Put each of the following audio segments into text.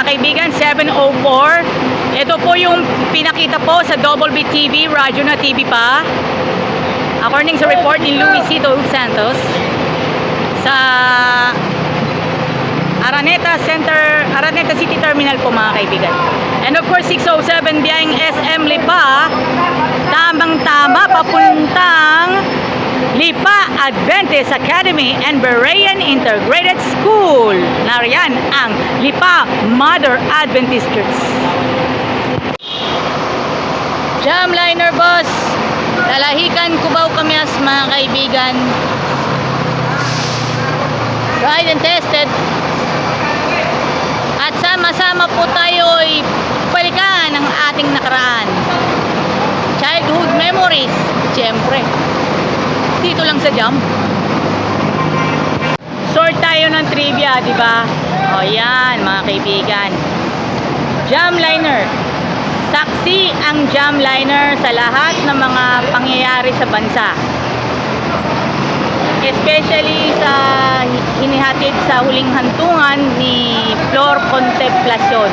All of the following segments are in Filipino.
mga kaibigan, 7.04. Ito po yung pinakita po sa Double B TV, radyo na TV pa. According sa report ni Luisito Santos, sa Araneta Center, Araneta City Terminal po mga kaibigan. And of course, 607 biyaheng SM Lipa, tamang-tama papuntang Lipa Adventist Academy and Berean Integrated School. Nariyan ang Lipa Mother Adventist Church. Jamliner Bus, Dalahican, Cubao, Kamias, mga kaibigan. Tried and tested. At sama-sama po tayo ay balikan ang ating nakaraan. Childhood memories, siyempre. Dito lang sa jam. Sort tayo ng trivia, di ba? O yan, mga kaibigan. Jamliner. Saksi ang jamliner sa lahat ng mga pangyayari sa bansa. Especially sa hinihatid sa huling hantungan ni Flor Contemplacion.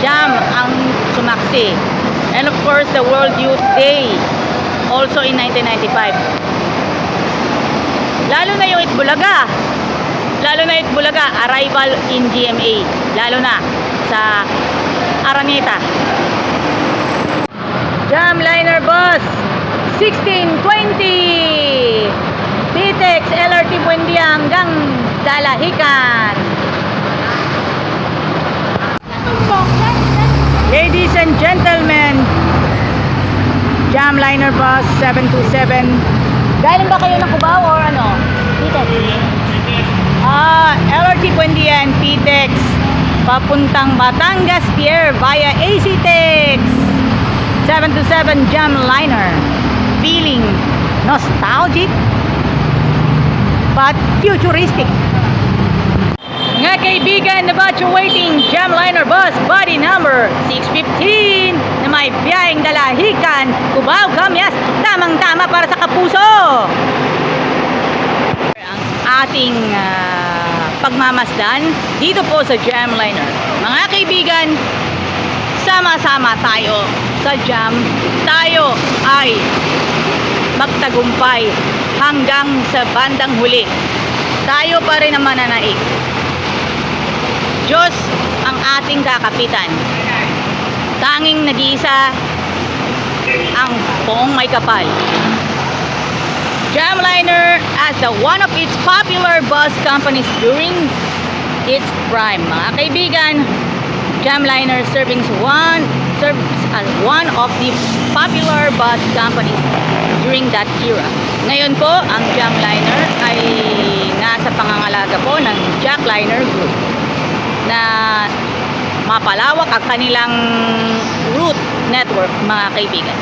Jam ang sumaksi. And of course, the World Youth Day also in 1995. Lalo na yung Itbulaga. Lalo na Itbulaga, arrival in GMA. Lalo na sa Araneta. Jamliner Bus 1620 Pitex LRT Buendia hanggang Dalahican Ladies and gentlemen Jamliner Bus 727 Galing ba kayo ng Cubao or ano? Pitex Ah, LRT Buendia and Pitex papuntang Batangas Pier via ACTEX 727 Jamliner feeling nostalgic but futuristic. Nga kaibigan evacuating Jamliner bus body number 615 na may biyaheng dalahikan Cubao Kamyas tamang tama para sa kapuso. Ang ating ah, pagmamasdan dito po sa Jamliner mga kaibigan sama-sama tayo. Sa jam tayo ay magtagumpay hanggang sa bandang huli. Tayo pa rin ang mananaig. Diyos ang ating kakapitan tanging nag-iisa ang poong may kapal. Jamliner as the one of its popular bus companies during its prime. Mga kaibigan Jamliner serving one serves as one of the popular bus companies during that era. Ngayon po, ang Jamliner ay nasa pangangalaga po ng Jackliner mapalawak ang kanilang route network, mga kaibigan.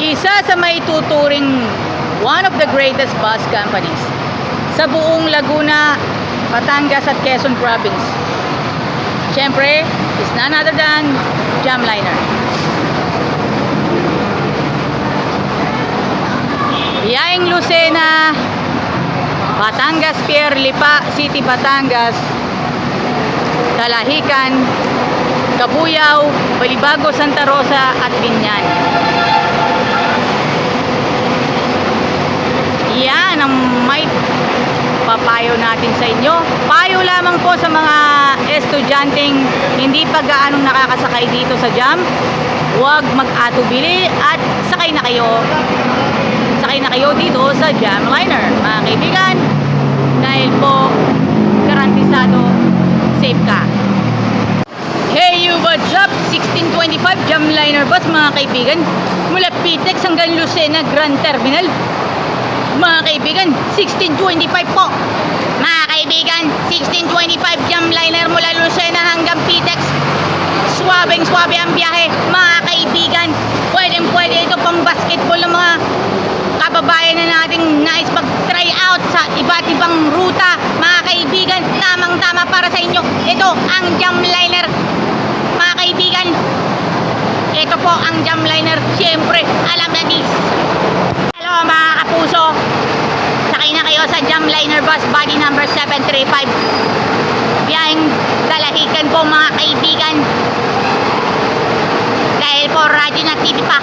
Isa sa may tuturing one of the greatest bus companies sa buong Laguna, Batangas at Quezon Province. Siyempre, is none other than Jamliner. Biyahing Lucena, Batangas Pier, Lipa City, Batangas, Dalahican, Kabuyaw, Balibago, Santa Rosa at Binyan. Yan ang may papayo natin sa inyo. Payo lamang po sa mga estudyanteng hindi pa gaanong nakakasakay dito sa jam. Huwag mag-atubili at sakay na kayo. Sakay na kayo dito sa Jamliner, mga kaibigan. Dahil po, garantisado, safe ka. What's up? 1625 Jamliner bus, mga kaibigan. Mula Pitex hanggang Lucena Grand Terminal. Mga kaibigan, 1625 po. Mga kaibigan, 1625 Jamliner mula Lucena hanggang Pitex. Swabing swabe ang biyahe. Mga kaibigan, pwedeng pwede ito pang basketball ng mga kababayan na nating nais mag-try out sa iba't ibang ruta. Mga kaibigan, tamang-tama para sa inyo. Ito ang. Mga kaibigan, ito po ang Jamliner. Siyempre, alam na this. Hello mga kapuso. Sakay na kayo sa Jamliner bus body number 735. Biyahe tayong dalahigan po mga kaibigan. Dahil po radyo na TV pa.